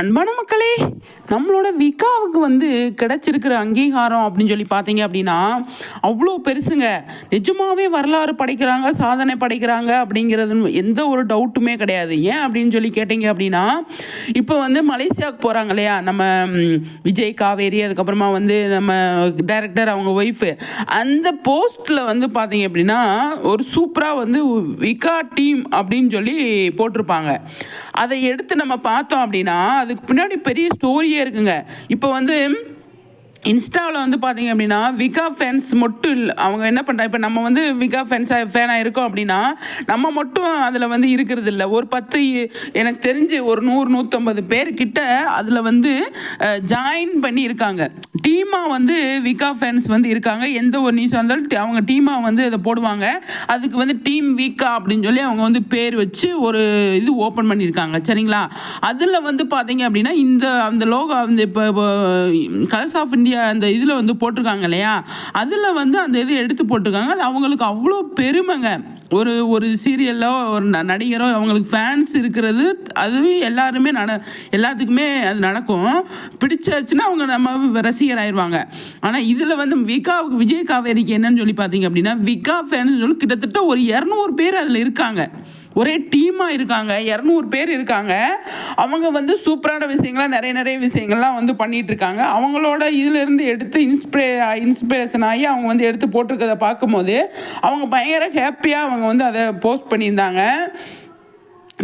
அன்பான மக்களே நம்மளோட விகாவுக்கு வந்து கிடச்சிருக்கிற அங்கீகாரம் அப்படின்னு சொல்லி பார்த்தீங்க அப்படின்னா அவ்வளோ பெருசுங்க. நிஜமாவே வரலாறு படைக்கிறாங்க சாதனை படைக்கிறாங்க அப்படிங்கிறது எந்த ஒரு டவுட்டுமே கிடையாது. ஏன் அப்படின்னு சொல்லி கேட்டீங்க அப்படின்னா இப்போ வந்து மலேசியாவுக்கு போகிறாங்க இல்லையா? நம்ம விஜய் காவேரி அதுக்கப்புறமா வந்து நம்ம டைரக்டர் அவங்க ஒய்ஃபு அந்த போஸ்ட்டில் வந்து பார்த்தீங்க அப்படின்னா ஒரு சூப்பராக வந்து விகா டீம் அப்படின்னு சொல்லி போட்டிருப்பாங்க. அதை எடுத்து நம்ம பார்த்தோம் அப்படின்னா அதுக்கு பின்னாடி பெரிய ஸ்டோரியே இருக்குங்க. இப்போ வந்து இன்ஸ்டாவில் வந்து பார்த்தீங்க அப்படின்னா விகா ஃபேன்ஸ் மட்டும் இல்லை அவங்க என்ன பண்ணுறாங்க இப்போ நம்ம வந்து விகா ஃபேன்ஸாக ஃபேனாக இருக்கோம் அப்படின்னா நம்ம மட்டும் அதில் வந்து இருக்கிறது இல்லை. ஒரு பத்து எனக்கு தெரிஞ்சு ஒரு நூறு நூற்றம்பது பேர்கிட்ட அதில் வந்து ஜாயின் பண்ணி இருக்காங்க டீமாக வந்து விகா ஃபேன்ஸ் வந்து இருக்காங்க. எந்த ஒரு நியூஸாக இருந்தாலும் அவங்க டீமாக வந்து இதை போடுவாங்க. அதுக்கு வந்து டீம் விகா அப்படின்னு சொல்லி அவங்க வந்து பேர் வச்சு ஒரு இது ஓப்பன் பண்ணியிருக்காங்க. சரிங்களா? அதில் வந்து பார்த்தீங்க அப்படின்னா இந்த அந்த லோகோ வந்து இப்போ கலர்ஸ் ஆஃப் இந்தியா அந்த இதில் வந்து போட்டிருக்காங்க இல்லையா? அதில் வந்து அந்த இது எடுத்து போட்டிருக்காங்க. அது அவங்களுக்கு அவ்வளோ பெருமைங்க. ஒரு ஒரு சீரியலோ ஒரு ந- நடிகரோ அவங்களுக்கு ஃபேன்ஸ் இருக்கிறது அதுவும் எல்லாருமே நட எல்லாத்துக்குமே அது நடக்கும். பிடிச்சாச்சுன்னா அவங்க நம்ம ரசிகர் ஆயிடுவாங்க. ஆனால் இதில் வந்து விகா விஜய் காவேரிக்கு என்னன்னு சொல்லி பார்த்தீங்க அப்படின்னா விகா ஃபேன் சொல்லி கிட்டத்தட்ட ஒரு இரநூறு பேர் அதில் இருக்காங்க. ஒரே டீமாக இருக்காங்க. இரநூறு பேர் இருக்காங்க. அவங்க வந்து சூப்பரான விஷயங்கள்லாம் நிறைய நிறைய விஷயங்கள்லாம் வந்து பண்ணிகிட்டு இருக்காங்க. அவங்களோட இதிலிருந்து எடுத்து இன்ஸ்பிரே இன்ஸ்பிரேஷன் ஆகி அவங்க வந்து எடுத்து போட்டிருக்கதை பார்க்கும்போது அவங்க பயங்கர ஹாப்பியாக அவங்க வந்து அதை போஸ்ட் பண்ணியிருந்தாங்க.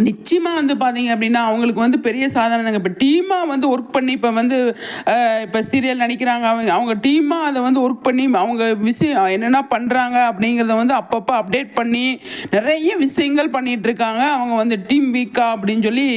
நிச்சயமாக வந்து பார்த்தீங்க அப்படின்னா அவங்களுக்கு வந்து பெரிய சாதனை தாங்க இப்போ டீமாக வந்து ஒர்க் பண்ணி இப்போ வந்து இப்போ சீரியல் நடிக்கிறாங்க. அவங்க அவங்க டீமாக அதை வந்து ஒர்க் பண்ணி அவங்க விஷயம் என்னென்ன பண்ணுறாங்க அப்படிங்கிறத வந்து அப்பப்போ அப்டேட் பண்ணி நிறைய விஷயங்கள் பண்ணிகிட்டு இருக்காங்க. அவங்க வந்து டீம் வீக்கா அப்படின்னு சொல்லி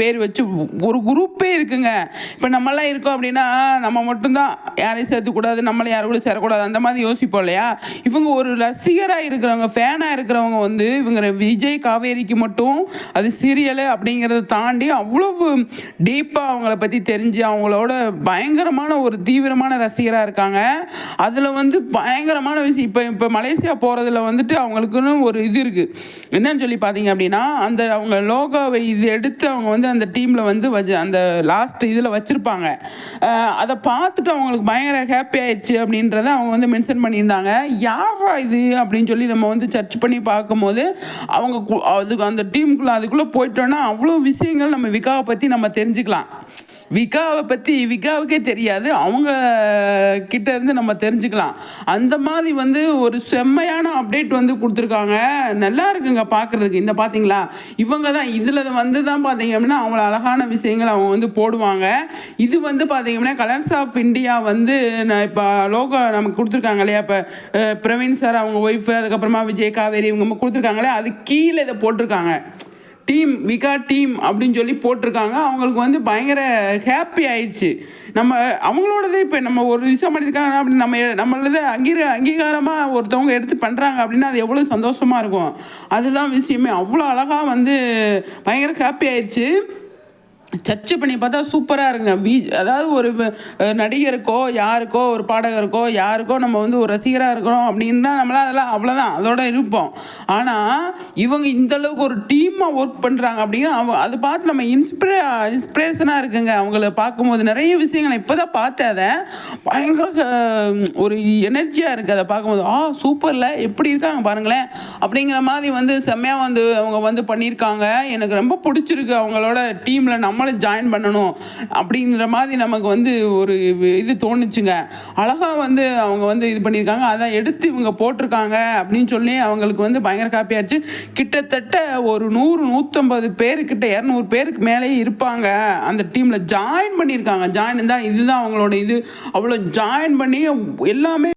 பேர் வச்சு ஒரு குரூப்பே இருக்குங்க. இப்போ நம்மளாம் இருக்கோம் அப்படின்னா நம்ம மட்டும்தான் யாரையும் சேர்த்துக்கூடாது நம்மளை யாரும் கூட சேரக்கூடாது. அந்த மாதிரி யோசிப்போம் இல்லையா? இவங்க ஒரு ரசிகராக இருக்கிறவங்க ஃபேனாக இருக்கிறவங்க வந்து இவங்க விஜய் காவேரிக்கு மட்டும் அது சீரியலு அப்படிங்கிறத தாண்டி அவ்வளவு டீப்பாக அவங்கள பற்றி தெரிஞ்சு அவங்களோட பயங்கரமான ஒரு தீவிரமான ரசிகராக இருக்காங்க. அதில் வந்து பயங்கரமான விஷயம். இப்போ இப்போ மலேசியா போகிறதுல வந்துட்டு அவங்களுக்குன்னு ஒரு இது இருக்குது என்னன்னு சொல்லி பார்த்தீங்க அப்படின்னா அந்த அவங்க லோகோவை இது எடுத்து அவங்க வந்து அந்த டீமில் வந்து வச்சு அந்த லாஸ்ட் இதில் வச்சுருப்பாங்க. அதை பார்த்துட்டு அவங்களுக்கு பயங்கர ஹாப்பி ஆயிடுச்சு அப்படின்றத அவங்க வந்து மென்ஷன் பண்ணியிருந்தாங்க. யாரா இது அப்படின்னு சொல்லி நம்ம வந்து சர்ச் பண்ணி பார்க்கும்போது அவங்க கு- அதுக்கு அந்த டீமுக்குள்ளே அதுக்குள்ளே போயிட்டோன்னா அவ்வளோ விஷயங்கள் நம்ம விகாவை பற்றி நம்ம தெரிஞ்சுக்கலாம். விகாவை பற்றி விகாவுக்கே தெரியாது. அவங்க கிட்ட இருந்து நம்ம தெரிஞ்சுக்கலாம். அந்த மாதிரி வந்து ஒரு செம்மையான அப்டேட் வந்து கொடுத்துருக்காங்க. நல்லா இருக்குங்க பார்க்குறதுக்கு இந்த பார்த்தீங்களா இவங்க தான் இதில் வந்து தான் பார்த்தீங்க அப்படின்னா அவங்கள அழகான விஷயங்கள் அவங்க வந்து போடுவாங்க. இது வந்து பார்த்தீங்க அப்படின்னா கலர்ஸ் ஆஃப் இந்தியா வந்து நான் இப்போ லோகோ நமக்கு கொடுத்துருக்காங்க இல்லையா? இப்போ பிரவீன் சார் அவங்க ஒய்ஃபு அதுக்கப்புறமா விஜய் காவேரி இவங்க கொடுத்துருக்காங்களே அது கீழே இதை போட்டிருக்காங்க. டீம் விகா டீம் அப்படின்னு சொல்லி போட்டிருக்காங்க. அவங்களுக்கு வந்து பயங்கர ஹாப்பி ஆயிடுச்சு. நம்ம அவங்களோடதே இப்போ நம்ம ஒரு விஷயம் பண்ணியிருக்காங்க அப்படின்னு நம்ம நம்மளது அங்கீக அங்கீகாரமாக ஒருத்தவங்க எடுத்து பண்ணுறாங்க அப்படின்னா அது எவ்வளோ சந்தோஷமாக இருக்கும். அதுதான் விஷயமே. அவ்வளோ அழகாக வந்து பயங்கர ஹாப்பி ஆயிடுச்சு. சர்ச் பண்ணி பார்த்தா சூப்பராக இருக்குங்க. பீ அதாவது ஒரு நடிகருக்கோ யாருக்கோ ஒரு பாடகருக்கோ யாருக்கோ நம்ம வந்து ஒரு ரசிகராக இருக்கிறோம் அப்படின்னா நம்மளாம் அதெல்லாம் அவ்வளோதான் அதோட இருப்போம். ஆனால் இவங்க இந்தளவுக்கு ஒரு டீமாக ஒர்க் பண்ணுறாங்க அப்படின்னா அவ அதை பார்த்து நம்ம இன்ஸ்பிரே இன்ஸ்பிரேஷனாக இருக்குங்க. அவங்கள பார்க்கும்போது நிறைய விஷயங்களை இப்போ தான் பார்த்தேன் அதை. பயங்கர ஒரு எனர்ஜியாக இருக்குது அதை பார்க்கும்போது ஆ சூப்பரில். எப்படி இருக்காங்க பாருங்களேன். அப்படிங்கிற மாதிரி வந்து செம்மையாக வந்து அவங்க வந்து பண்ணியிருக்காங்க. எனக்கு ரொம்ப பிடிச்சிருக்கு அவங்களோட டீமில் நம்ம காலேஜ் ஜாயின் பண்ணணும் அப்படிங்கிற மாதிரி நமக்கு வந்து ஒரு இது தோணுச்சுங்க. அழகாக வந்து அவங்க வந்து இது பண்ணியிருக்காங்க. அதை எடுத்து இவங்க போட்டிருக்காங்க அப்படின்னு சொல்லி அவங்களுக்கு வந்து பயங்கர காப்பியாச்சு கிட்டத்தட்ட ஒரு நூறு நூற்றம்பது பேருக்கிட்ட இரநூறு பேருக்கு மேலேயே இருப்பாங்க. அந்த டீமில் ஜாயின் பண்ணியிருக்காங்க. ஜாயின் தான் இதுதான் அவங்களோட இது. அவ்வளோ ஜாயின் பண்ணி எல்லாமே